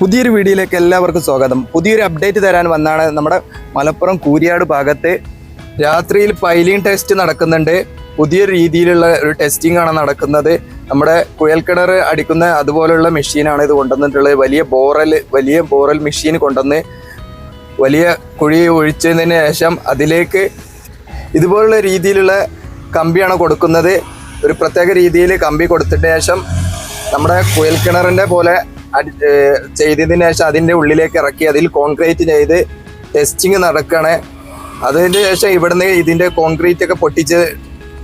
പുതിയൊരു വീഡിയോയിലേക്ക് എല്ലാവർക്കും സ്വാഗതം. പുതിയൊരു അപ്ഡേറ്റ് തരാൻ വന്നാണ് നമ്മുടെ മലപ്പുറം കൂരിയാട് ഭാഗത്ത് രാത്രിയിൽ പൈലിംഗ് ടെസ്റ്റ് നടക്കുന്നുണ്ട്. പുതിയ രീതിയിലുള്ള ഒരു ടെസ്റ്റിംഗ് ആണ് നടക്കുന്നത്. നമ്മുടെ കുഴൽക്കിണർ അടിക്കുന്ന അതുപോലുള്ള മെഷീനാണ് ഇത് കൊണ്ടുവന്നിട്ടുള്ളത്. വലിയ ബോറൽ വലിയ ബോറൽ മെഷീൻ കൊണ്ടുവന്ന് വലിയ കുഴി ഒഴിച്ചതിന് ശേഷം അതിലേക്ക് ഇതുപോലുള്ള രീതിയിലുള്ള കമ്പിയാണ് കൊടുക്കുന്നത്. ഒരു പ്രത്യേക രീതിയിൽ കമ്പി കൊടുത്തതിന് ശേഷം നമ്മുടെ കുഴൽക്കിണറിന്റെ പോലെ ചെയ്തതിന് ശേഷം അതിന്റെ ഉള്ളിലേക്ക് ഇറക്കി അതിൽ കോൺക്രീറ്റ് ചെയ്ത് ടെസ്റ്റിങ് നടക്കണേ. അതിന് ശേഷം ഇവിടുന്ന് ഇതിന്റെ കോൺക്രീറ്റ് ഒക്കെ പൊട്ടിച്ച്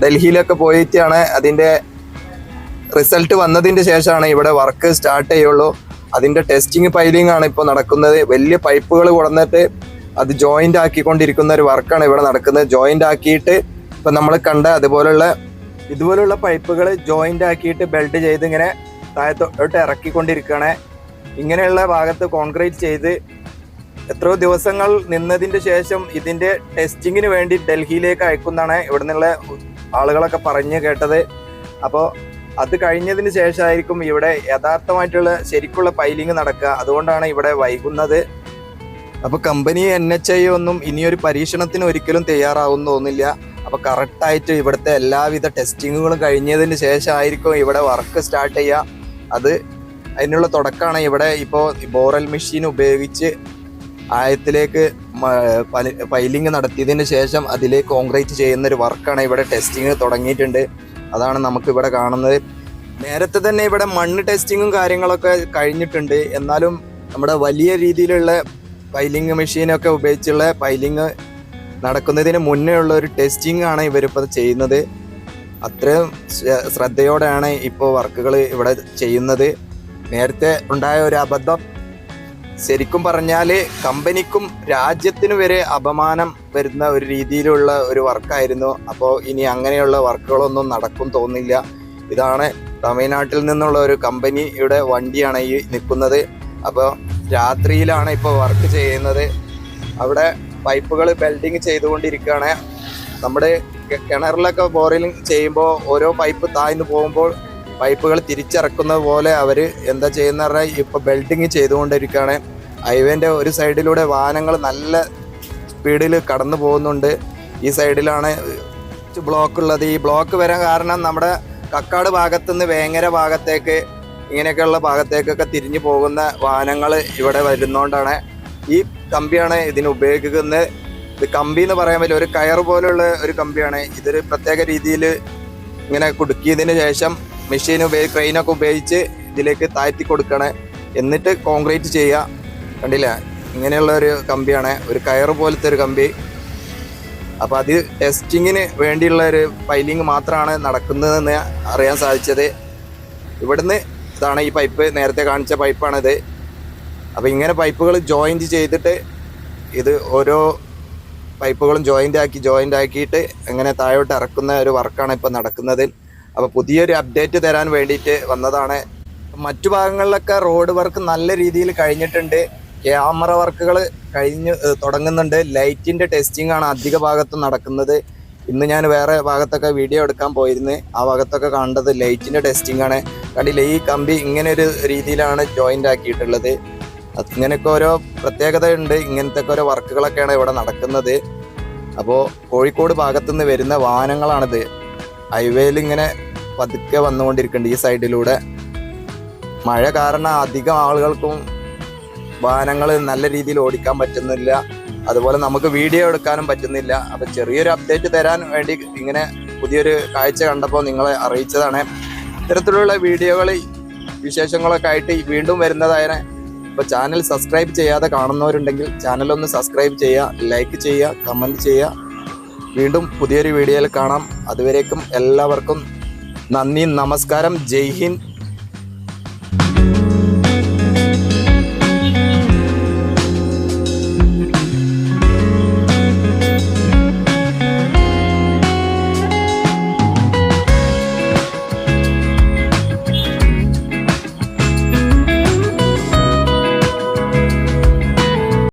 ഡൽഹിയിലൊക്കെ പോയിട്ടാണ് അതിന്റെ റിസൾട്ട് വന്നതിന്റെ ശേഷമാണ് ഇവിടെ വർക്ക് സ്റ്റാർട്ട് ചെയ്യുള്ളൂ. അതിന്റെ ടെസ്റ്റിംഗ് പൈലിംഗ് ആണ് ഇപ്പോൾ നടക്കുന്നത്. വലിയ പൈപ്പുകൾ കൊടുന്നിട്ട് അത് ജോയിന്റ് ആക്കിക്കൊണ്ടിരിക്കുന്ന ഒരു വർക്കാണ് ഇവിടെ നടക്കുന്നത്. ജോയിന്റ് ആക്കിയിട്ട് ഇപ്പം നമ്മൾ കണ്ട അതുപോലുള്ള ഇതുപോലുള്ള പൈപ്പുകൾ ജോയിന്റ് ആക്കിയിട്ട് ബെൽറ്റ് ചെയ്ത് ഇങ്ങനെ താഴത്തോട്ട് ഇറക്കിക്കൊണ്ടിരിക്കുകയാണ്. ഇങ്ങനെയുള്ള ഭാഗത്ത് കോൺക്രീറ്റ് ചെയ്ത് എത്രയോ ദിവസങ്ങൾ നിന്നതിന്റെ ശേഷം ഇതിന്റെ ടെസ്റ്റിങ്ങിന് വേണ്ടി ഡൽഹിയിലേക്ക് അയക്കുന്നതാണ് ഇവിടെ നിന്നുള്ള ആളുകളൊക്കെ പറഞ്ഞു കേട്ടത്. അപ്പോൾ അത് കഴിഞ്ഞതിന് ശേഷമായിരിക്കും ഇവിടെ യഥാർത്ഥമായിട്ടുള്ള ശരിക്കുള്ള പൈലിംഗ് നടക്കുക. അതുകൊണ്ടാണ് ഇവിടെ വൈകുന്നത്. അപ്പോൾ കമ്പനി എൻ എച്ച് ഐ ഒന്നും ഇനിയൊരു പരീക്ഷണത്തിന് ഒരിക്കലും തയ്യാറാവുമെന്ന് തോന്നില്ല അപ്പൊ കറക്റ്റായിട്ട് ഇവിടുത്തെ എല്ലാവിധ ടെസ്റ്റിങ്ങുകളും കഴിഞ്ഞതിന് ശേഷമായിരിക്കും ഇവിടെ വർക്ക് സ്റ്റാർട്ട് ചെയ്യുക. അത് അതിനുള്ള തുടക്കമാണ് ഇവിടെ ഇപ്പോൾ ബോറൽ മെഷീൻ ഉപയോഗിച്ച് ആയത്തിലേക്ക് പൈലിംഗ് നടത്തിയതിന് ശേഷം അതിലേക്ക് കോൺക്രീറ്റ് ചെയ്യുന്ന ഒരു വർക്കാണ് ഇവിടെ ടെസ്റ്റിങ് തുടങ്ങിയിട്ടുണ്ട്. അതാണ് നമുക്ക് ഇവിടെ കാണുന്നത്. നേരത്തെ തന്നെ ഇവിടെ മണ്ണ് ടെസ്റ്റിങ്ങും കാര്യങ്ങളൊക്കെ കഴിഞ്ഞിട്ടുണ്ട്. എന്നാലും നമ്മുടെ വലിയ രീതിയിലുള്ള പൈലിംഗ് മെഷീനൊക്കെ ഉപയോഗിച്ചുള്ള പൈലിംഗ് നടക്കുന്നതിന് മുന്നേ ഉള്ള ഒരു ടെസ്റ്റിംഗ് ആണ് ഇവരിപ്പോൾ ചെയ്യുന്നത്. അത്രയും ശ്രദ്ധയോടെയാണ് ഇപ്പോൾ വർക്കുകൾ ഇവിടെ ചെയ്യുന്നത്. നേരത്തെ ഉണ്ടായ ഒരു അബദ്ധം. ശരിക്കും പറഞ്ഞാൽ കമ്പനിക്കും രാജ്യത്തിനു വരെ അപമാനം വരുന്ന ഒരു രീതിയിലുള്ള ഒരു വർക്കായിരുന്നു. അപ്പോൾ ഇനി അങ്ങനെയുള്ള വർക്കുകളൊന്നും നടക്കും തോന്നില്ല. ഇതാണ് തമിഴ്നാട്ടിൽ നിന്നുള്ള ഒരു കമ്പനിയുടെ വണ്ടിയാണ് ഈ നിൽക്കുന്നത്. അപ്പോൾ രാത്രിയിലാണ് ഇപ്പോൾ വർക്ക് ചെയ്യുന്നത്. അവിടെ പൈപ്പുകൾ ബെൽഡിങ് ചെയ്തുകൊണ്ടിരിക്കുകയാണ്. നമ്മുടെ കിണറിലൊക്കെ ബോറിലിംഗ് ചെയ്യുമ്പോൾ ഓരോ പൈപ്പ് താഴ്ന്നു പോകുമ്പോൾ പൈപ്പുകൾ തിരിച്ചിറക്കുന്നത് പോലെ അവർ എന്താ ചെയ്യുന്ന പറഞ്ഞാൽ ഇപ്പോൾ ബെൽഡിങ് ചെയ്തുകൊണ്ടിരിക്കുകയാണ്. ഹൈവേന്റെ ഒരു സൈഡിലൂടെ വാഹനങ്ങൾ നല്ല സ്പീഡിൽ കടന്നു പോകുന്നുണ്ട്. ഈ സൈഡിലാണ് ബ്ലോക്ക് ഉള്ളത്. ഈ ബ്ലോക്ക് വരാൻ കാരണം നമ്മുടെ കക്കാട് ഭാഗത്തുനിന്ന് വേങ്ങര ഭാഗത്തേക്ക് ഇങ്ങനെയൊക്കെയുള്ള ഭാഗത്തേക്കൊക്കെ തിരിഞ്ഞു പോകുന്ന വാഹനങ്ങൾ ഇവിടെ വരുന്നോണ്ടാണ് ഈ കമ്പിയാണ് ഇതിന് ഉപയോഗിക്കുന്നത്. ഇത് കമ്പി എന്ന് പറയാൻ പറ്റില്ല. ഒരു കയർ പോലുള്ള ഒരു കമ്പിയാണ്. ഇതൊരു പ്രത്യേക രീതിയിൽ ഇങ്ങനെ കുടുക്കിയതിന് ശേഷം മെഷീൻ ഉപയോഗി ക്രെയിനൊക്കെ ഉപയോഗിച്ച് ഇതിലേക്ക് താഴ്ത്തി കൊടുക്കണേ. എന്നിട്ട് കോൺക്രീറ്റ് ചെയ്യുക. കണ്ടില്ല? ഇങ്ങനെയുള്ള ഒരു കമ്പിയാണ്. ഒരു കയർ പോലത്തെ ഒരു കമ്പി. അപ്പോൾ അത് ടെസ്റ്റിങ്ങിന് വേണ്ടിയുള്ള ഒരു പൈലിംഗ് മാത്രമാണ് നടക്കുന്നതെന്ന് അറിയാൻ സാധിച്ചത്. ഇവിടുന്ന് ഇതാണ് ഈ പൈപ്പ് നേരത്തെ കാണിച്ച പൈപ്പാണിത് അപ്പോൾ ഇങ്ങനെ പൈപ്പുകൾ ജോയിന്റ് ചെയ്തിട്ട് ഇത് ഓരോ പൈപ്പുകളും ജോയിന്റ് ആക്കി ജോയിന്റ് ആക്കിയിട്ട് അങ്ങനെ താഴോട്ട് ഇറക്കുന്ന ഒരു വർക്കാണ് ഇപ്പോൾ നടക്കുന്നത് അപ്പോൾ പുതിയൊരു അപ്ഡേറ്റ് തരാൻ വേണ്ടിയിട്ട് വന്നതാണ്. മറ്റു ഭാഗങ്ങളിലൊക്കെ റോഡ് വർക്ക് നല്ല രീതിയിൽ കഴിഞ്ഞിട്ടുണ്ട്. ക്യാമറ വർക്കുകൾ കഴിഞ്ഞ് തുടങ്ങുന്നുണ്ട്. ലൈറ്റിന്റെ ടെസ്റ്റിംഗ് ആണ് അധിക ഭാഗത്തും നടക്കുന്നത്. ഇന്ന് ഞാൻ വേറെ ഭാഗത്തൊക്കെ വീഡിയോ എടുക്കാൻ പോയിരുന്നു. ആ ഭാഗത്തൊക്കെ കണ്ടത് ലൈറ്റിന്റെ ടെസ്റ്റിംഗ് ആണ്. കണ്ടില്ല ഈ കമ്പി ഇങ്ങനെ ഒരു രീതിയിലാണ് ജോയിന്റ് ആക്കിയിട്ടുള്ളത്. ഇങ്ങനെയൊക്കെ ഓരോ പ്രത്യേകതയുണ്ട്. ഇങ്ങനത്തെ ഓരോ വർക്കുകളൊക്കെയാണ് ഇവിടെ നടക്കുന്നത്. അപ്പോൾ കോഴിക്കോട് ഭാഗത്തുനിന്ന് വരുന്ന വാഹനങ്ങളാണിത്. ഹൈവേയിൽ ഇങ്ങനെ പതുക്കെ വന്നുകൊണ്ടിരിക്കുന്നുണ്ട് ഈ സൈഡിലൂടെ. മഴ കാരണം അധികം ആളുകൾക്കും വാഹനങ്ങൾ നല്ല രീതിയിൽ ഓടിക്കാൻ പറ്റുന്നില്ല. അതുപോലെ നമുക്ക് വീഡിയോ എടുക്കാനും പറ്റുന്നില്ല. അപ്പം ചെറിയൊരു അപ്ഡേറ്റ് തരാൻ വേണ്ടി ഇങ്ങനെ പുതിയൊരു കാഴ്ച കണ്ടപ്പോൾ നിങ്ങളെ അറിയിച്ചതാണ്. ഇത്തരത്തിലുള്ള വീഡിയോകൾ വിശേഷങ്ങളൊക്കെ ആയിട്ട് വീണ്ടും വരുന്നതായ ഇപ്പോൾ ചാനൽ സബ്സ്ക്രൈബ് ചെയ്യാതെ കാണുന്നവരുണ്ടെങ്കിൽ ചാനൽ ഒന്ന് സബ്സ്ക്രൈബ് ചെയ്യുക ലൈക്ക് ചെയ്യുക കമന്റ് ചെയ്യുക. വീണ്ടും പുതിയൊരു വീഡിയോയിൽ കാണാം. അതുവരേക്കും എല്ലാവർക്കും നന്ദി നമസ്കാരം. ജയ് ഹിന്ദ്.